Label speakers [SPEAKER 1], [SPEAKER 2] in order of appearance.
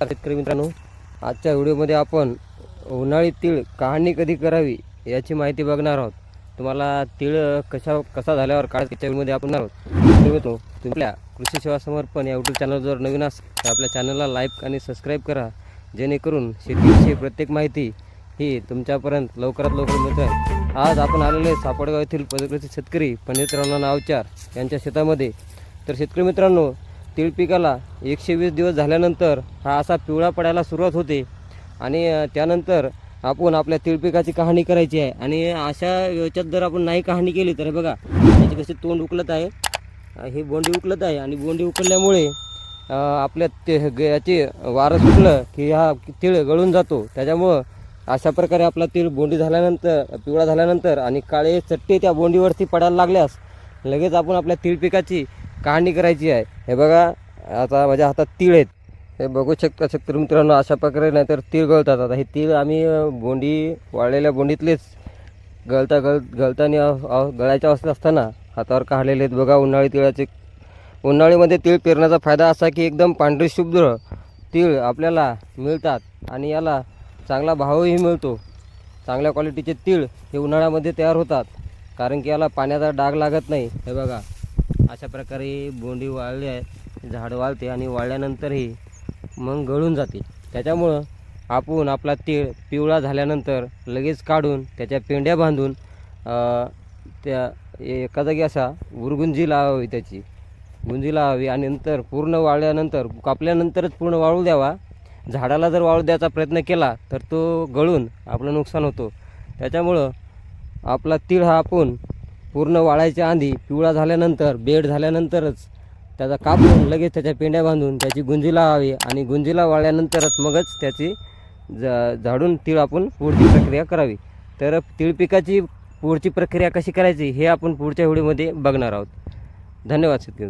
[SPEAKER 1] शेतकरी मित्रांनो. आजच्या व्हिडिओमध्ये आपण उन्हाळी तीळ कहाणी कधी करावी याची माहिती बघणार आहोत. तुम्हाला तीळ कशा कसा झाल्यावर काय त्याच्या व्हिडिओमध्ये आपण आहोत. मित्रो, कृषी सेवा समर्पण या यूट्यूब चॅनल जर नवीन असेल तर आपल्या चॅनलला लाईक आणि सबस्क्राईब करा. जेणेकरून शेतीविषयी प्रत्येक माहिती ही तुमच्यापर्यंत लवकरात लवकर मिळते. आज आपण आलेले सापडगाव येथील पदकृती शेतकरी पंडितराव नावचार यांच्या शेतामध्ये. तर शेतकरी मित्रांनो तीळ पिकाला एकशे वीस दिवस झाल्यानंतर हा असा पिवळा पडायला सुरुवात होते. आणि त्यानंतर आपण आपल्या तीळ पिकाची कहाणी करायची आहे. आणि अशा याच्यात जर आपण नाही कहाणी केली तर बघा त्याची कशी तोंड उकलत आहे. हे ही बोंडी उकलत आहे. आणि बोंडी उकलल्यामुळे आपल्या ते ग- याची वारं सुटलं की हा तीळ गळून जातो. त्याच्यामुळं अशा प्रकारे आपला तीळ बोंडी झाल्यानंतर पिवळा झाल्यानंतर आणि काळे चट्टे त्या बोंडीवरती पडायला लागल्यास लगेच आपण आपल्या तीळ पिकाची कहाणी करायची आहे. हे बघा आता माझ्या हातात तीळ आहेत. हे बघू शकता शकतो मित्रांनो अशा प्रकारे नाहीतर तीळ गळतात. आता हे तीळ आम्ही बोंडी वाळलेल्या बोंडीतलेच गळता गळ गळताना गळायच्या अवस्थेत असताना हातावर काढलेले आहेत. बघा उन्हाळी तिळाचे उन्हाळीमध्ये तीळ पेरण्याचा फायदा असा की एकदम पांढरी शुभ्र तीळ आपल्याला मिळतात आणि याला चांगला भावही मिळतो. चांगल्या क्वालिटीचे तीळ हे उन्हाळ्यामध्ये तयार होतात. कारण की याला पाण्याचा डाग लागत नाही. हे बघा अशा प्रकारे बोंडी वाळली आहे झाड वाळते आणि वाळल्यानंतरही मग गळून जाते त्याच्यामुळं आपण आपला तीळ पिवळा झाल्यानंतर लगेच काढून त्याच्या पेंड्या बांधून त्या एका जागी असा उरगुंजी लावावी त्याची. गुंजी लावावी आणि नंतर पूर्ण वाळल्यानंतर कापल्यानंतरच पूर्ण वाळू द्यावा. झाडाला जर वाळू द्यायचा प्रयत्न केला तर तो गळून आपलं नुकसान होतो. त्याच्यामुळं आपला तीळ हा आपण पूर्ण वाळायच्या आधी पिवळा झाल्यानंतर बेड झाल्यानंतरच त्याचा कापून लगेच त्याच्या पेंड्या बांधून त्याची गुंजी लावावी आणि गुंजीला वाळल्यानंतरच मगच त्याची जा झाडून तीळ आपण पुढची प्रक्रिया करावी. तर तीळ पिकाची पुढची प्रक्रिया कशी करायची हे आपण पुढच्या व्हिडिओमध्ये बघणार आहोत. धन्यवाद शेतकरी